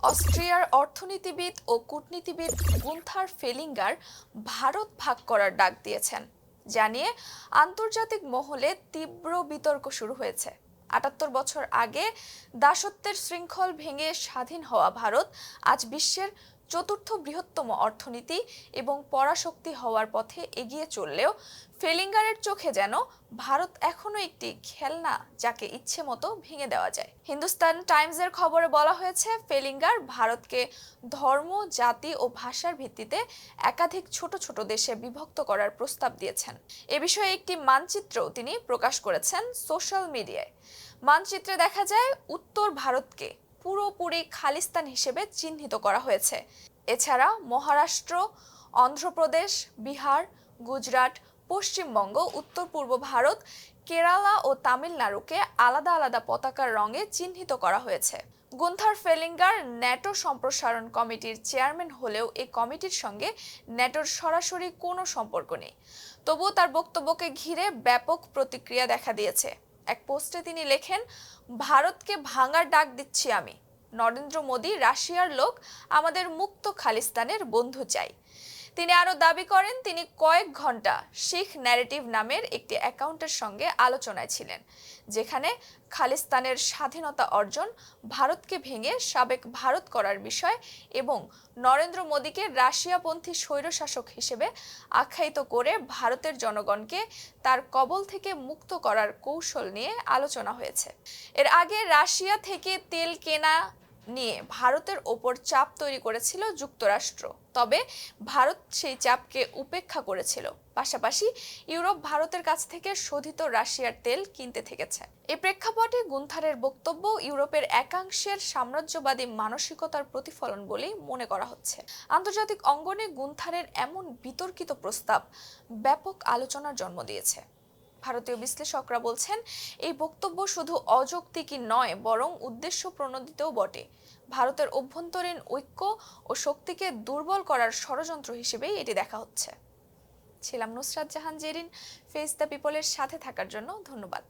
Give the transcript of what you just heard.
অস্ট্রিয়ার অর্থনীতিবিদ ও কূটনীতিবিদ গুন্থার ফেলিঙ্গার ভারত ভাগ করার ডাক দিয়েছেন জানিয়ে আন্তর্জাতিক মহলে তীব্র বিতর্ক শুরু হয়েছে। আটাত্তর বছর আগে দাসত্বের শৃঙ্খল ভেঙে স্বাধীন হওয়া ভারত আজ বিশ্বের চতুর্থ বৃহত্তম অর্থনীতি এবং পরাশক্তি হওয়ার পথে এগিয়ে চললেও ফেলিঙ্গারের চোখে যেন ভারত এখনও একটি খেলনা যাকে ইচ্ছে মতো ভেঙে দেওয়া যায়। হিন্দুস্তান টাইমসের খবরে বলা হয়েছে, ফেলিঙ্গার ভারতকে ধর্ম, জাতি ও ভাষার ভিত্তিতে একাধিক ছোট ছোট দেশে বিভক্ত করার প্রস্তাব দিয়েছেন। এ বিষয়ে একটি মানচিত্রও তিনি প্রকাশ করেছেন সোশ্যাল মিডিয়ায়। মানচিত্রে দেখা যায়, উত্তর ভারতকে পুরোপুরি খালিস্তান হিসেবে চিহ্নিত করা হয়েছে। এছাড়া মহারাষ্ট্র, অন্ধ্রপ্রদেশ, বিহার, গুজরাট, পশ্চিমবঙ্গ উত্তর পূর্ব ভারত, কেরালা ও তামিলনাড়ুকে আলাদা আলাদা পতাকার রঙে চিহ্নিত করা হয়েছে। গুন্থার ফেলিঙ্গার ন্যাটো সম্প্রসারণ কমিটির চেয়ারম্যান হলেও এই কমিটির সঙ্গে ন্যাটোর সরাসরি কোনো সম্পর্ক নেই। তবুও তার বক্তব্যকে ঘিরে ব্যাপক প্রতিক্রিয়া দেখা দিয়েছে। এক পোস্টে তিনি লেখেন, ভারতকে ভাঙার ডাক দিচ্ছি আমি। নরেন্দ্র মোদী রাশিয়ার লোক, আমাদের মুক্ত খালিস্তানের বন্ধু চাই। তিনি আরও দাবি করেন, তিনি কয়েক ঘণ্টা শিখ ন্যারেটিভ নামের একটি অ্যাকাউন্টের সঙ্গে আলোচনায় ছিলেন, যেখানে খালিস্তানের স্বাধীনতা অর্জন, ভারতকে ভেঙে সাবেক ভারত করার বিষয় এবং নরেন্দ্র মোদীকে রাশিয়াপন্থী স্বৈরশাসক হিসেবে আখ্যায়িত করে ভারতের জনগণকে তার কবল থেকে মুক্ত করার কৌশল নিয়ে আলোচনা হয়েছে। এর আগে রাশিয়া থেকে তেল কেনা নিয়ে ভারতের ওপর চাপ তৈরি করেছিল যুক্তরাষ্ট্র। তবে ভারত সেই চাপকে উপেক্ষা করেছিল। পাশাপাশি ইউরোপ ভারতের কাছ থেকে শোধিত রাশিয়ার তেল কিনতে থেকেছে। এই প্রেক্ষাপটে গুন্থারের বক্তব্য ইউরোপের একাংশের সাম্রাজ্যবাদী মানসিকতার প্রতিফলন বলেই মনে করা হচ্ছে। আন্তর্জাতিক অঙ্গনে গুন্থারের এমন বিতর্কিত প্রস্তাব ব্যাপক আলোচনার জন্ম দিয়েছে। ভারতীয় বিশ্লেষকরা বলছেন, এই বক্তব্য শুধু অযৌক্তিকই নয়, বরং উদ্দেশ্য প্রণোদিতও বটে। ভারতের অভ্যন্তরীণ ঐক্য ও শক্তিকে দুর্বল করার ষড়যন্ত্র হিসেবেই এটি দেখা হচ্ছে। ছিলাম নুসরাত জাহান জেরিন, ফেস দ্য পিপলের সাথে থাকার জন্য ধন্যবাদ।